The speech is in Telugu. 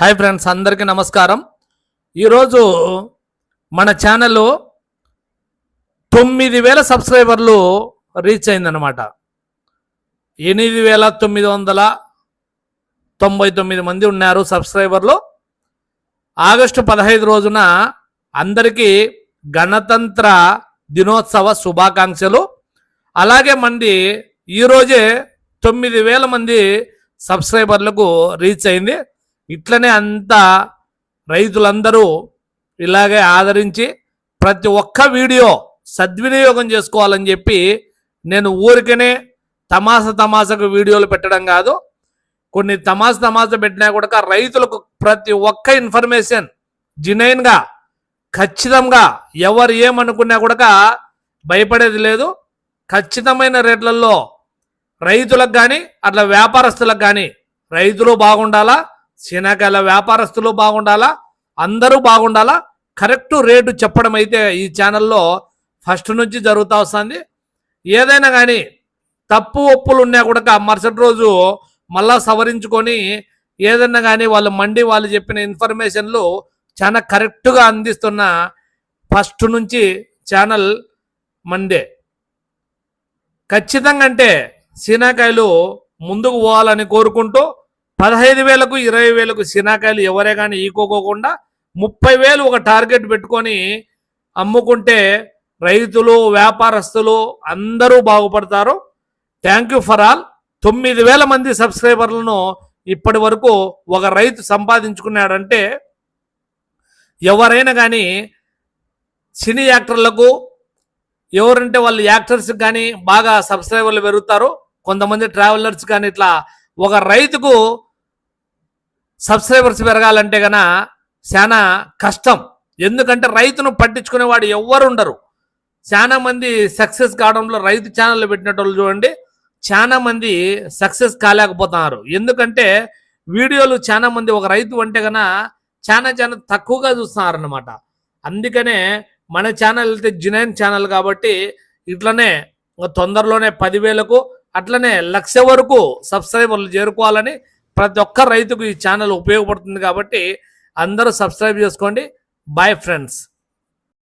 హాయ్ ఫ్రెండ్స్ అందరికీ నమస్కారం. ఈరోజు మన ఛానల్లో తొమ్మిది వేల సబ్స్క్రైబర్లు రీచ్ అయిందనమాట ఎనిమిది వేల తొమ్మిది వందల తొంభై తొమ్మిది మంది ఉన్నారు సబ్స్క్రైబర్లు. ఆగస్టు పదహైదు రోజున అందరికీ గణతంత్ర దినోత్సవ శుభాకాంక్షలు. అలాగే మంది ఈరోజే తొమ్మిది వేల మంది సబ్స్క్రైబర్లకు రీచ్ అయింది. ఇట్లనే అంతా రైతులందరూ ఇలాగే ఆదరించి ప్రతి ఒక్క వీడియో సద్వినియోగం చేసుకోవాలని చెప్పి నేను ఊరికనే తమాస తమాసకు వీడియోలు పెట్టడం కాదు కొన్ని తమాస తమాస పెట్టినా కూడా రైతులకు ప్రతి ఒక్క ఇన్ఫర్మేషన్ జినైన్గా ఖచ్చితంగా ఎవరు ఏమనుకున్నా కూడా భయపడేది లేదు. ఖచ్చితమైన రేట్లలో రైతులకు కానీ అట్లా వ్యాపారస్తులకు కానీ రైతులు బాగుండాలా? శనగల వ్యాపారస్తులు బాగుండాలా? అందరూ బాగుండాలా? కరెక్ట్ రేటు చెప్పడం అయితే ఈ ఛానల్లో ఫస్ట్ నుంచి జరుగుతూ వస్తుంది. ఏదైనా కానీ తప్పు ఒప్పులు ఉన్నా కూడా మరుసటి రోజు మళ్ళా సవరించుకొని ఏదైనా కానీ వాళ్ళు మండి వాళ్ళు చెప్పిన ఇన్ఫర్మేషన్లు చాలా కరెక్ట్గా అందిస్తున్న ఫస్ట్ నుంచి ఛానల్ మండే. ఖచ్చితంగా అంటే సీనాకాయలు ముందుకు పోవాలని కోరుకుంటూ పదహైదు వేలకు ఇరవై వేలకు సినాకాయలు ఎవరే కానీ ఈకోకోకుండా ముప్పై వేలు ఒక టార్గెట్ పెట్టుకొని అమ్ముకుంటే రైతులు వ్యాపారస్తులు అందరూ బాగుపడతారు. Thank you for all. తొమ్మిది వేల మంది సబ్స్క్రైబర్లను ఇప్పటి వరకు ఒక రైతు సంపాదించుకున్నాడంటే ఎవరైనా కానీ సినీ యాక్టర్లకు ఎవరంటే వాళ్ళు యాక్టర్స్ కానీ బాగా సబ్స్క్రైబర్లు పెరుగుతారు. కొంతమంది ట్రావెలర్స్ కానీ ఇట్లా ఒక రైతుకు సబ్స్క్రైబర్స్ పెరగాలంటే గన చాలా కష్టం. ఎందుకంటే రైతును పట్టించుకునేవాడు ఎవ్వరు ఉండరు. చాలా మంది సక్సెస్ కావడంలో రైతు ఛానల్ పెట్టినట్టు చూడండి చాలా మంది సక్సెస్ కాలేకపోతున్నారు. ఎందుకంటే వీడియోలు చాలా మంది ఒక రైతు అంటే గన చాలా చాలా తక్కువగా చూస్తున్నారనమాట అందుకనే మన ఛానల్ అయితే జినైన్ ఛానల్ కాబట్టి ఇట్లనే తొందరలోనే పదివేలకు అట్లనే లక్ష వరకు సబ్స్క్రైబర్లు చేరుకోవాలని ప్రతి ఒక్క రైతుకు ఈ ఛానల్ ఉపయోగపడుతుంది కాబట్టి అందరూ సబ్స్క్రైబ్ చేసుకోండి. Bye friends